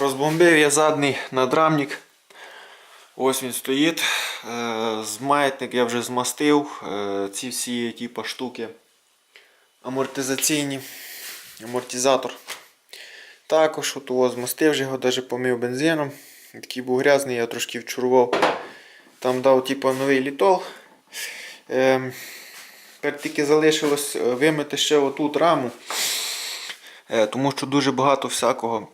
Розбомбив я задній надрамник. Ось він стоїть. Е, маятник я вже змастив. Е, Ці всі типу, штуки амортизаційні. Амортизатор. Також от змастив його, навіть помив бензином. Такий був грязний, я трошки вчурував. Там дав типу, новий літол. Ем, Тепер тільки залишилось е, вимити ще отут раму. Тому що дуже багато всякого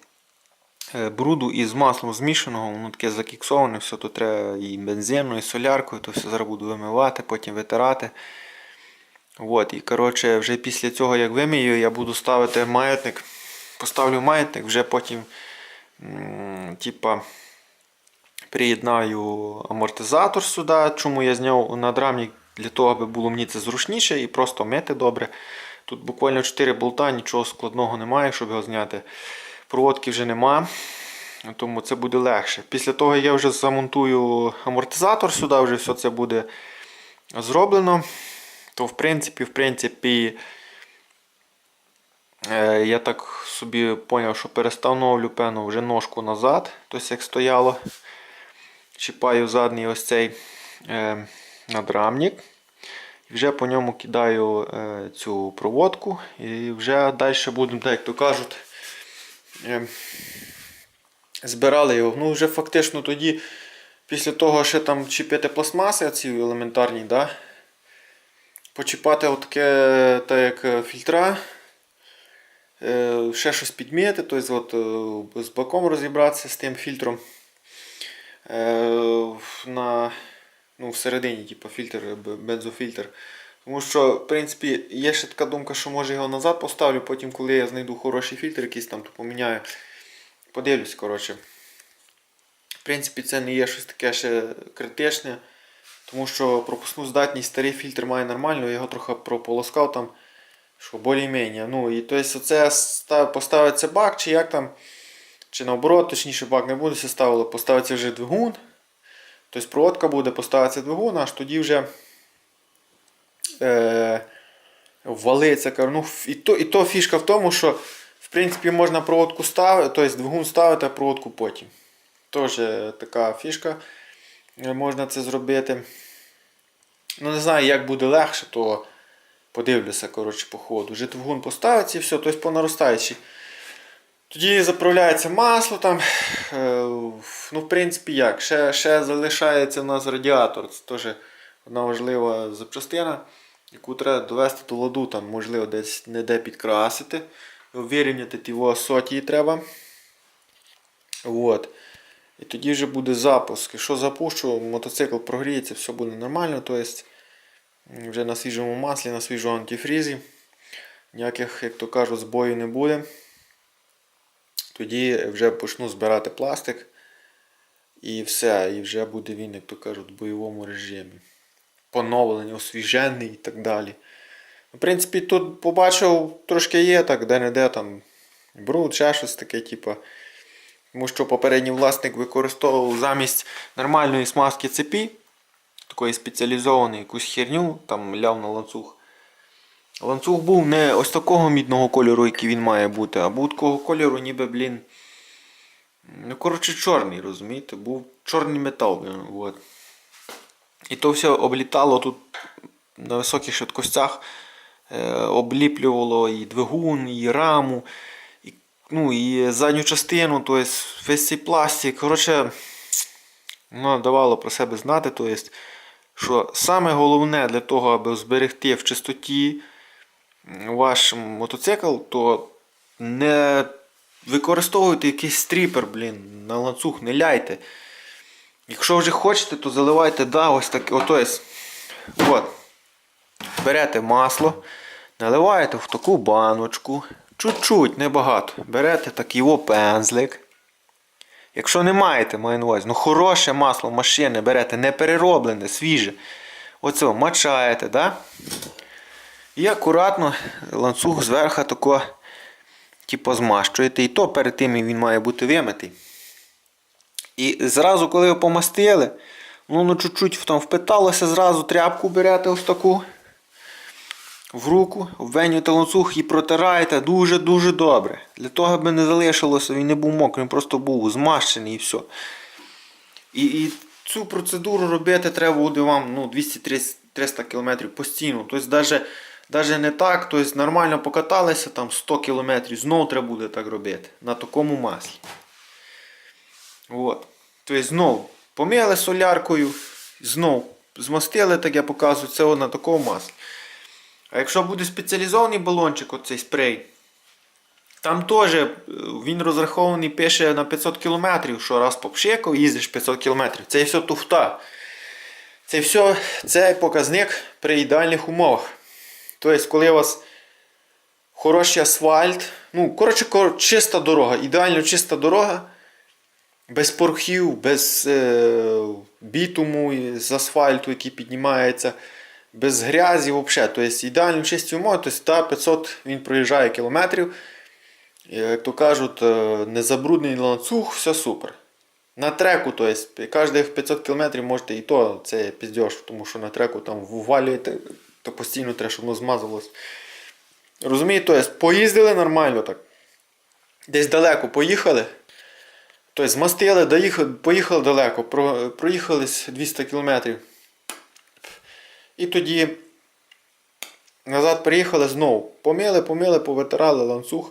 е, бруду із маслом змішаного, воно таке закіксоване, все то треба і бензину, і соляркою, то все зараз буду вимивати, потім витирати. От, і коротше, вже після цього, як вимію, я буду ставити маятник. Поставлю маятник, вже потім типа, приєднаю амортизатор сюди. Чому я зняв надрамник для того, аби було мені це зручніше і просто мити добре. Тут буквально 4 болта, нічого складного немає, щоб його зняти. Проводки вже нема, тому це буде легше. Після того я вже замонтую амортизатор сюди, вже все це буде зроблено. То в принципі, в принципі, е, я так собі зрозумів, що перестановлю певно вже ножку назад, тобто як стояло. Чіпаю задній ось цей е, надрамник. І вже по ньому кидаю е, цю проводку. І вже далі будемо, так як то кажуть, збирали його. Ну, вже фактично тоді, після того, ще там чіпити пластмаси, ці елементарні, да? почіпати отаке, так як е, фільтра. Е, ще щось підміти, тобто от, е, з баком розібратися з тим фільтром. Е, на, ну, всередині, типу, фільтр, бензофільтр. Тому що, в принципі, є ще така думка, що може його назад поставлю, потім, коли я знайду хороший фільтр, якийсь там, то поміняю. Подивлюсь, коротше. В принципі, це не є щось таке ще критичне. Тому що пропускну здатність старий фільтр має нормально, я його трохи прополоскав там, що більш-менш. Ну, і тобто оце поставиться бак, чи як там, чи наоборот, точніше бак не буде ставило, поставиться вже двигун. Тобто проводка буде, поставиться двигун, аж тоді вже е, ввалиться. кажу, Ну, і, то, і то фішка в тому, що в принципі можна проводку ставити, тобто двигун ставити, а проводку потім. Теж така фішка. Е, Можна це зробити. Ну, не знаю, як буде легше, то подивлюся, коротше, по ходу. Вже двигун поставиться і все, тобто по наростаючій. Тоді заправляється масло там. Е, ну, в принципі, як? Ще, ще залишається в нас радіатор. Це теж одна важлива запчастина, яку треба довести до ладу, там, можливо, десь не де підкрасити. Вирівняти ті сотії треба. От. І тоді вже буде запуск. Якщо запущу, мотоцикл прогріється, все буде нормально. Тобто вже на свіжому маслі, на свіжому антифрізі. Ніяких, як то кажуть, збоїв не буде. Тоді вже почну збирати пластик. І все, і вже буде він, як то кажуть, в бойовому режимі. Поновлений, освіжений і так далі. В принципі, тут побачив, трошки є так, де-не-де там бруд, ще щось таке, типу. Тому що попередній власник використовував замість нормальної смазки цепі, такої спеціалізованої якусь херню, там ляв на ланцюг. Ланцюг був не ось такого мідного кольору, який він має бути, а був такого кольору, ніби, блін. Ну, коротше, чорний, розумієте? Був чорний метал. от. І то все облітало тут на високих швидкостях, е, обліплювало і двигун, і раму, і, ну, і задню частину, тобто весь цей пластик. Коротше, воно давало про себе знати. Тобто, що саме головне для того, аби зберегти в чистоті ваш мотоцикл, то не використовуйте якийсь стріпер, блін, на ланцюг, не ляйте. Якщо вже хочете, то заливайте, да, ось таке. Ото. От. Берете масло, наливаєте в таку баночку. Чуть-чуть, небагато. Берете такий о пензлик. Якщо не маєте, маю на увазі, ну хороше масло машини берете, не перероблене, свіже. Оце мачаєте, да? І акуратно ланцюг зверху тако, типу, змащуєте. І то перед тим він має бути вимитий. І зразу, коли його помастили, ну, ну чуть-чуть там впиталося, зразу тряпку берете ось таку. в руку, ввенюєте ланцюг і протираєте дуже-дуже добре. Для того, аби не залишилося, він не був мокрий, він просто був змащений і все. І, і цю процедуру робити треба буде вам ну, 200-300 км постійно. Тобто навіть, навіть не так, тобто нормально покаталися там 100 км, знову треба буде так робити. На такому маслі. От. Тобто знову помили соляркою, знову змастили, так я показую, це на такому маслі. А якщо буде спеціалізований балончик, оцей спрей, там теж е, він розрахований пише на 500 км, що раз попшикав, їздиш 500 км. Це все туфта. Це все це показник при ідеальних умовах. Тобто, коли у вас хороший асфальт, ну, коротше, чиста дорога, ідеально чиста дорога, без порхів, без е, бітуму з асфальту, який піднімається, без грязі взагалі. Тобто ідеально чисті умови, тобто та 500 він проїжджає кілометрів. Як то кажуть, е, незабруднений ланцюг, все супер. На треку, тобто, кожних 500 км можете і то це піздєш, тому що на треку там ввалюєте, то постійно треба, щоб воно змазалось. Розумієте, тобто, поїздили нормально так. Десь далеко поїхали. Тобто змастили, доїхали, поїхали далеко, про, проїхались 200 км. І тоді назад приїхали знову. Помили, помили, повитирали ланцюг.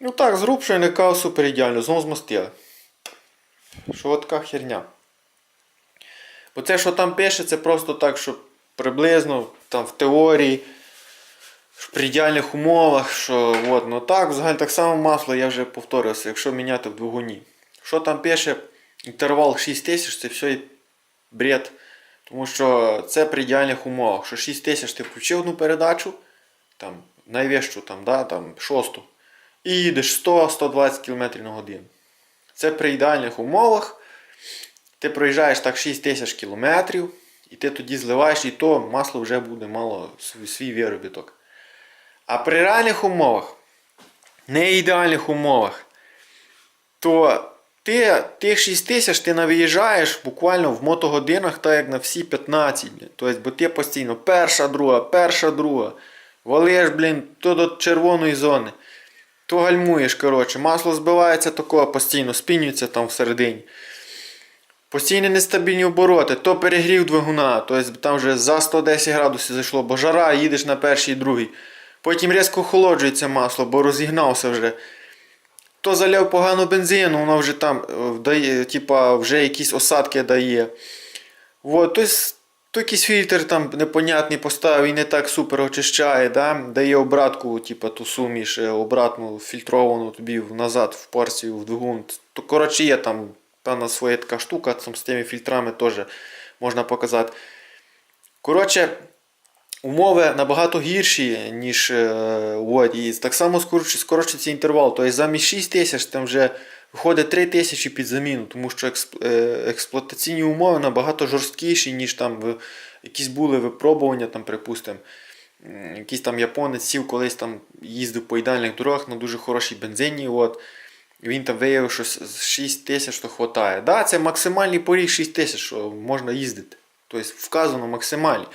Ну так, зрубши не кав супер ідеально, знову змастили. Що така херня. Бо це, що там пише, це просто так, що приблизно там в теорії, при ідеальних умовах, що от, ну так, взагалі так само масло, я вже повторювався, якщо міняти в двигуні. Що там пише, інтервал 6000 це все бред. Тому що це при ідеальних умовах. Що 6000 ти включив одну передачу, там, найвищу, там, да, там, шосту, і їдеш 100-120 км на годину. Це при ідеальних умовах. Ти проїжджаєш так 6 тисяч кілометрів, і ти тоді зливаєш, і то масло вже буде мало свій виробіток. А при реальних умовах, не ідеальних умовах, то ти тих 6 тисяч ти навиїжджаєш буквально в мотогодинах, так як на всі 15. Тобто, бо ти постійно перша, друга, перша, друга. Валиш, блін, то до червоної зони. То гальмуєш, коротше, масло збивається такого постійно, спінюється там всередині. Постійні нестабільні обороти, то перегрів двигуна, тобто там вже за 110 градусів зайшло, бо жара, їдеш на перший і другий. Потім різко охолоджується масло, бо розігнався вже. То заляв погано бензину, воно вже там е, дає, типа, вже якісь осадки дає. Вот, то, то якийсь фільтр там непонятний поставив і не так супер очищає, да? дає обратку, типа, ту суміш, е, обратну фільтровану тобі назад в порцію, в двигун. То, коротше, є там певна своя така штука, там з тими фільтрами теж можна показати. Коротше, умови набагато гірші, ніж е, от, і так само скорочується інтервал. Тобто замість 6 тисяч там вже виходить 3 тисячі під заміну, тому що е, експлуатаційні умови набагато жорсткіші, ніж там якісь були випробування, там, припустимо. Якийсь там японець сів колись там їздив по ідеальних дорогах на дуже хорошій бензині. От, він там виявив, що з- з 6 тисяч то хватає. Да, це максимальний поріг 6 тисяч, що можна їздити. Тобто вказано максимальний.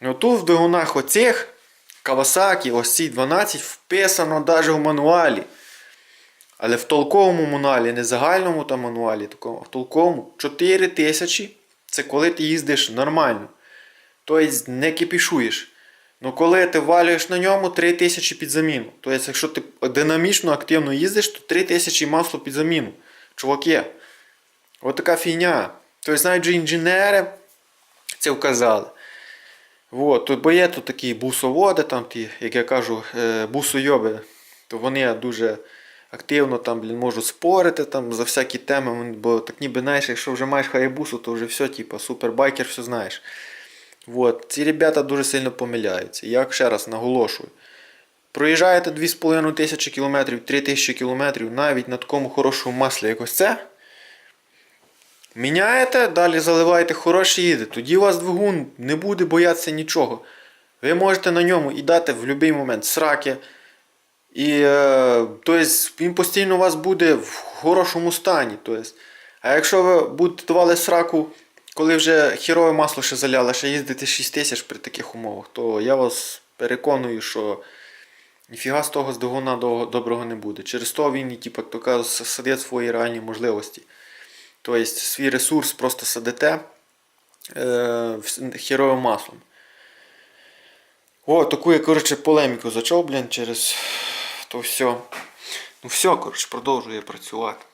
Ну тут в двигунах оцих Kawasaki, ось ці 12 вписано навіть в мануалі. Але в толковому мануалі, не загальному там мануалі, такому, а в толковому 4 тисячі це коли ти їздиш нормально. Тобто не кипішуєш. Ну коли ти валюєш на ньому 3 тисячі під заміну. Тобто, якщо ти динамічно активно їздиш, то 3 тисячі масло під заміну. Чуваки, от така фігня. Тобто навіть інженери це вказали. Вот, бо є тут такі бусоводи, там ті, як я кажу, е, бусойоби, то вони дуже активно там, блін, можуть спорити там, за всякі теми, бо так ніби знаєш, якщо вже маєш хаябусу, то вже все, типу, супербайкер, все знаєш. Вот. Ці ребята дуже сильно помиляються. Я ще раз наголошую. Проїжджаєте 2,5 тисячі кілометрів, 3 тисячі кілометрів навіть на такому хорошому маслі, як ось це. Міняєте, далі заливаєте хороші їде. Тоді у вас двигун не буде боятися нічого. Ви можете на ньому і дати в будь-який момент сраки. І е, тобто, він постійно у вас буде в хорошому стані. Тобто, а якщо ви будете давали сраку, коли вже хірове масло ще заляли, ще їздити 6 тисяч при таких умовах, то я вас переконую, що ніфіга з того з двигуна доброго не буде. Через то він типу, то садить свої реальні можливості. Тобто свій ресурс просто садите е, хіровим маслом. О, таку я, коротше, полеміку зачав, блін, через то все. Ну все, коротше, продовжує працювати.